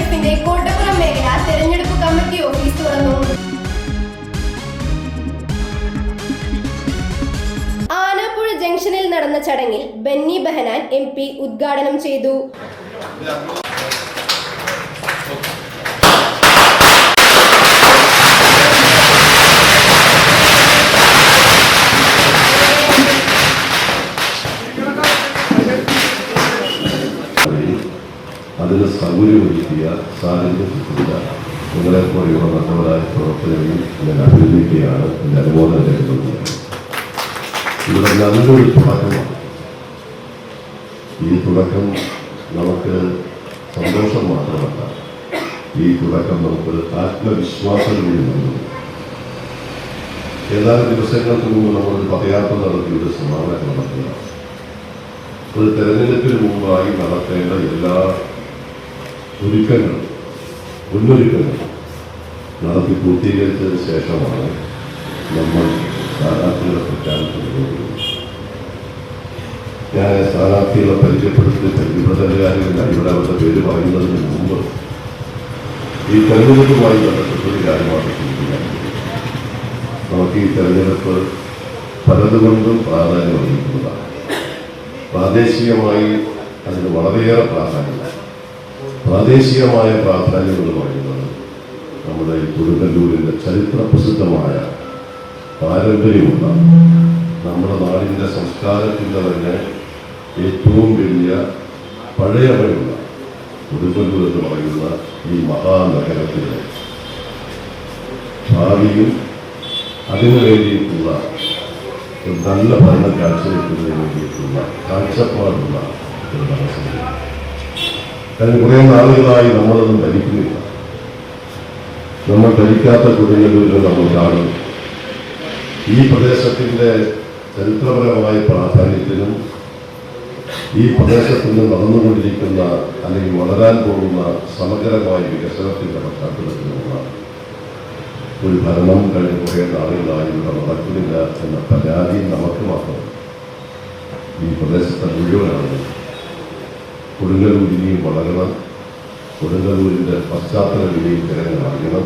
എഫിന്റെ കോട്ടപ്പുറം മേഖല തെരഞ്ഞെടുപ്പ് കമ്മിറ്റി ഓഫീസ് തുറന്നു. ആനാപ്പുഴ ജംഗ്ഷനിൽ നടന്ന ചടങ്ങിൽ ബെന്നി ബെഹനാൻ എം ഉദ്ഘാടനം ചെയ്തു. അതിന് സൗകര്യമൊരുക്കിയ സാഹചര്യം സൃഷ്ടിച്ച നിങ്ങളെപ്പോലെയുള്ള നല്ലവരായ പ്രവർത്തകരെയും ഞാൻ അഭിനന്ദിക്കുകയാണ്. എന്റെ അനുമോദനം രേഖപ്പെടുത്തുന്നത് ഇവിടെ നല്ലൊരു തുടക്കമാണ്. ഈ തുടക്കം നമുക്ക് സന്തോഷം മാത്രമല്ല. ഈ തുടക്കം നമുക്ക് ആത്മവിശ്വാസം കൂടി നൽകുന്നു ഏതാനും ദിവസങ്ങൾക്ക് മുമ്പ് നമ്മളൊരു പദയാത്ര നടത്തി ഒരു സമാപനം നടത്തുക ഒരു തെരഞ്ഞെടുപ്പിന് മുമ്പായി നടത്തേണ്ട എല്ലാ ഒരുക്കങ്ങളും മുന്നൊരുക്കങ്ങൾ നടത്തി പൂർത്തീകരിച്ചതിന് ശേഷമാണ് നമ്മൾ സ്ഥാനാർത്ഥികളെ പ്രഖ്യാപിച്ചത് ഞാൻ സ്ഥാനാർത്ഥികളെ പരിചയപ്പെടുത്തി പരിചയപ്പെടുത്തലുകാരില്ല ഇവിടെ അവരുടെ പേര് പറയുന്നതിന് മുമ്പ് ഈ തെരഞ്ഞെടുപ്പുമായി ബന്ധപ്പെട്ടൊരു കാര്യമാണ് ചിന്തിക്കാൻ നമുക്ക് ഈ തെരഞ്ഞെടുപ്പ് പലതുകൊണ്ടും പ്രാധാന്യം അറിയിക്കുന്നതാണ് പ്രാദേശികമായി അതിന് വളരെയേറെ പ്രാധാന്യമുണ്ട് പ്രാദേശികമായ പ്രാധാന്യം എന്ന് പറയുന്നത് നമ്മുടെ കൊടുങ്ങല്ലൂരിന്റെ ചരിത്ര പ്രസിദ്ധമായ പാരമ്പര്യമുള്ള നമ്മുടെ നാടിന്റെ സംസ്കാരത്തിന്റെ തന്നെ ഏറ്റവും വലിയ പഴയവയുള്ള കൊടുങ്ങല്ലൂർ എന്ന് പറയുന്ന ഈ മഹാനഗരത്തിലെ ഭാവിയും അതിനു വേണ്ടിയിട്ടുള്ള നല്ല ഭരണം കാഴ്ചവെക്കുന്നതിന് വേണ്ടിയിട്ടുള്ള കാഴ്ചപ്പാടുള്ള ഒരു മനസ്സിലാണ് കഴിഞ്ഞ കുറേ നാളുകളായി നമ്മളതൊന്നും ധരിക്കുന്നില്ല നമ്മൾ ധരിക്കാത്ത കൊടുങ്ങല്ലൂരിൽ നമ്മൾ കാണുന്നു ഈ പ്രദേശത്തിന്റെ ചരിത്രപരമായ പ്രാധാന്യത്തിനും ഈ പ്രദേശത്ത് നിന്ന് നടന്നുകൊണ്ടിരിക്കുന്ന അല്ലെങ്കിൽ വളരാൻ പോകുന്ന സമഗ്രമായ വികസനത്തിന്റെ പശ്ചാത്തലത്തിലുള്ള ഒരു ഭരണം കഴിഞ്ഞ കുറേ നാളുകളായി ഇവിടെ നടക്കുന്നില്ല എന്ന പരാതി നമുക്ക് മാത്രം ഈ പ്രദേശത്തെ മുഴുവനാണ് കൊടുങ്ങല്ലൂർ ഇനിയും വളരണം. കൊടുങ്ങല്ലൂരിന്റെ പശ്ചാത്തലം ഇനിയും ജനങ്ങൾ അറിയണം.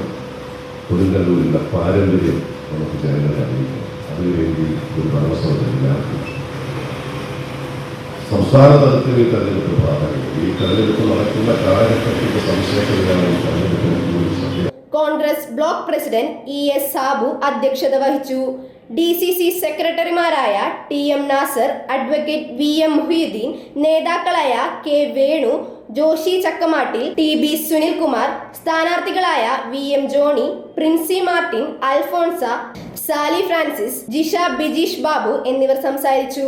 കൊടുങ്ങല്ലൂരിന്റെ പാരമ്പര്യം നമുക്ക് ജനങ്ങൾ അറിയിക്കണം. അതിനുവേണ്ടി ഒരു ഭരണസമിതി സംസ്ഥാന തലത്തിൽ ഈ തെരഞ്ഞെടുപ്പ് പ്രാധാന്യം. ഈ തെരഞ്ഞെടുപ്പ് നടക്കുന്ന കാലഘട്ടത്തിന്റെ സവിശേഷതയാണ് പ്രസിഡന്റ് ഇ എസ് സാബു അധ്യക്ഷത വഹിച്ചു. ഡി സി സി സെക്രട്ടറിമാരായ T M Nasar advocate V M Muhiyuddin നേതാക്കളായ K Venu Joshi Chakkamattil T B Sunilkumar സ്ഥാനാർത്ഥികളായ V M Johny Princy Martin Alphonsa Sally Francis Jisha Bijeesh Babu എന്നിവർ സംസാരിച്ചു.